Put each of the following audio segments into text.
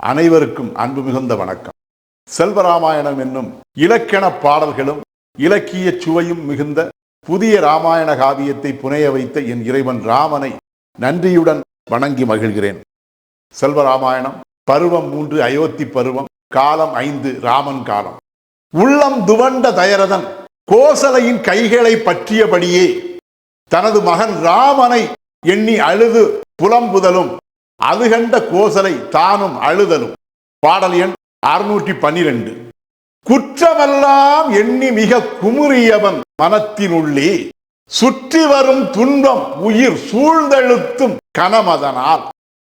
அனைவருக்கும் அன்பு மிகுந்த வணக்கம். செல்வராமாயணம் என்னும் இலக்கண பாடல்களும் இலக்கிய சுவையும் மிகுந்த புதிய ராமாயண காவியத்தை புனைய வைத்த என் இறைவன் ராமனை நன்றியுடன் வணங்கி மகிழ்கிறேன். செல்வராமாயணம் பருவம் மூன்று அயோத்தி பருவம் காலம் ஐந்து ராமன் காலம். உள்ளம் துவண்ட தயரதன் கோசலையின் கைகளை பற்றியபடியே தனது மகன் ராமனை எண்ணி அழுது புலம்புதலும் அது கண்ட கோசலை தானும் அழுதலும். பாடல் எண் அறுநூற்றி பன்னிரண்டு. குற்றமெல்லாம் எண்ணி மிக குமுறியவன் மனத்தினுள்ளே சுற்றி வரும் துன்பம் உயிர் சூழ்ந்தெழுத்தும் கனமதனால்.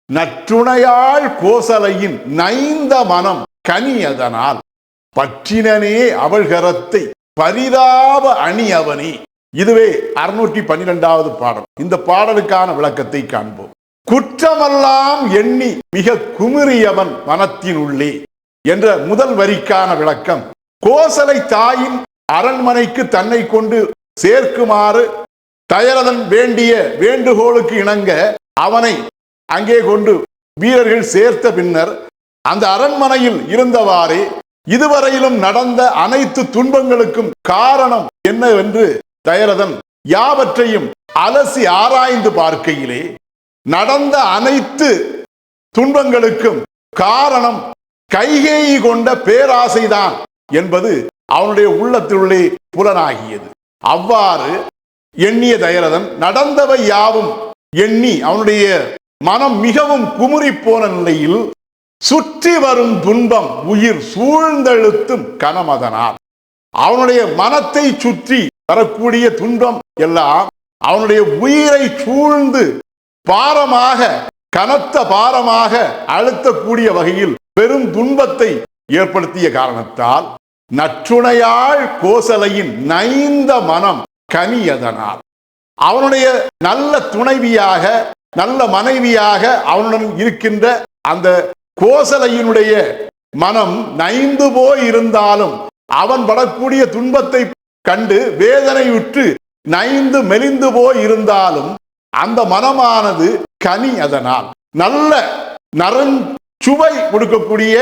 நற்றுணையாள் கோசலையின் நைந்த மனம் கனியதனால். பற்றினனே அவள்கரத்தை பரிதாப அணி அவனே இதுவே அறுநூற்றி பன்னிரெண்டாவது பாடல். இந்த பாடலுக்கான விளக்கத்தை காண்போம். குற்றமெல்லாம் எண்ணி மிக குமுறியவன் மனத்தின் உள்ளே என்ற முதல் வரிக்கான விளக்கம். கோசலை தாயின் அரண்மனைக்கு தன்னை கொண்டு சேர்க்குமாறு தயரதன் வேண்டிய வேண்டுகோளுக்கு இணங்க அவனை அங்கே கொண்டு வீரர்கள் சேர்த்த பின்னர் அந்த அரண்மனையில் இருந்தவாறே இதுவரையிலும் நடந்த அனைத்து துன்பங்களுக்கும் காரணம் என்னவென்று தயரதன் யாவற்றையும் அலசி ஆராய்ந்து பார்க்கையிலே நடந்த அனைத்து துன்பங்களுக்கும் காரணம் கைகேயி கொண்ட பேராசைதான் என்பது அவனுடைய உள்ளத்திலுள்ளே புலனாகியது. அவ்வாறு எண்ணிய தயரதன் நடந்தவை யாவும்? எண்ணி அவனுடைய மனம் மிகவும் குமுறி போன நிலையில் சுற்றி வரும் துன்பம் உயிர் சூழ்ந்தெழுத்தும் கனமதனார். அவனுடைய மனத்தை சுற்றி வரக்கூடிய துன்பம் எல்லாம் அவனுடைய உயிரை சூழ்ந்து பாரமாக கனத்த பாரமாக அழுத்தக்கூடிய வகையில் பெரும் துன்பத்தை ஏற்படுத்திய காரணத்தால் நற்றுணையாள் கோசலையின் நைந்த மனம் கனியதனால். அவனுடைய நல்ல துணைவியாக நல்ல மனைவியாக அவனுடன் இருக்கின்ற அந்த கோசலையினுடைய மனம் நைந்து போய் இருந்தாலும் அவன் படக்கூடிய துன்பத்தை கண்டு வேதனையுற்று நைந்து மெலிந்து போய் இருந்தாலும் அந்த மனமானது கனி அதனால். நல்ல நரன் சுவை கொடுக்கக்கூடிய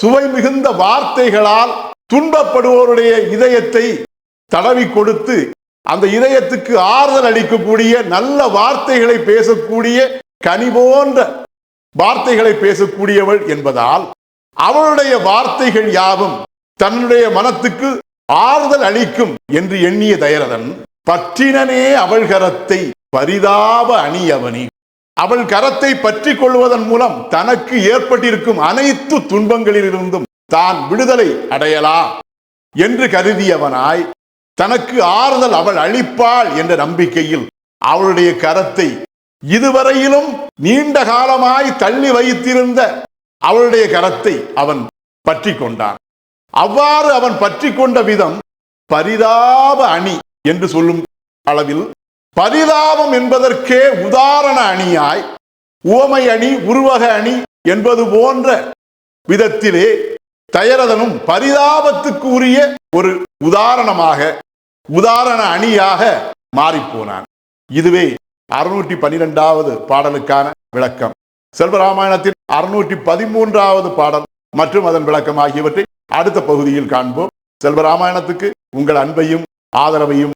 சுவை மிகுந்த வார்த்தைகளால் துன்பப்படுவோருடைய இதயத்தை தடவி கொடுத்து அந்த இதயத்துக்கு ஆறுதல் அளிக்கக்கூடிய நல்ல வார்த்தைகளை பேசக்கூடிய கனி போன்ற வார்த்தைகளை பேசக்கூடியவள் என்பதால் அவளுடைய வார்த்தைகள் யாவும் தன்னுடைய மனத்துக்கு ஆறுதல் அளிக்கும் என்று எண்ணிய தயரதன் பற்றினனே அவள் கரத்தை பரிதாப அணியவனி. அவள் கரத்தை பற்றி கொள்வதன் மூலம் தனக்கு ஏற்பட்டிருக்கும் அனைத்து துன்பங்களிலிருந்தும் தான் விடுதலை அடையலாம் என்று கருதியவனாய் தனக்கு ஆறுதல் அவள் அளிப்பாள் என்ற நம்பிக்கையில் அவளுடைய கரத்தை இதுவரையிலும் நீண்ட காலமாய் தள்ளி வைத்திருந்த அவளுடைய கரத்தை அவன் பற்றி கொண்டான் அவ்வாறு அவன் பற்றி கொண்ட விதம் பரிதாப அணி என்று சொல்லும் அளவில் பரிதாபம் என்பதற்கே உதாரண அணியாய் உவமை அணி உருவக அணி என்பது போன்ற விதத்திலே தயரதனும் பரிதாபத்துக்கு உரிய ஒரு உதாரணமாக உதாரண அணியாக மாறிப்போனான். இதுவே அறுநூற்றி பனிரெண்டாவது பாடலுக்கான விளக்கம். செல்வராமாயணத்தின் அறுநூற்றி பதிமூன்றாவது பாடல் மற்றும் அதன் விளக்கம் ஆகியவற்றை அடுத்த பகுதியில் காண்போம். செல்வராமாயணத்துக்கு உங்கள் அன்பையும் ஆதரவையும்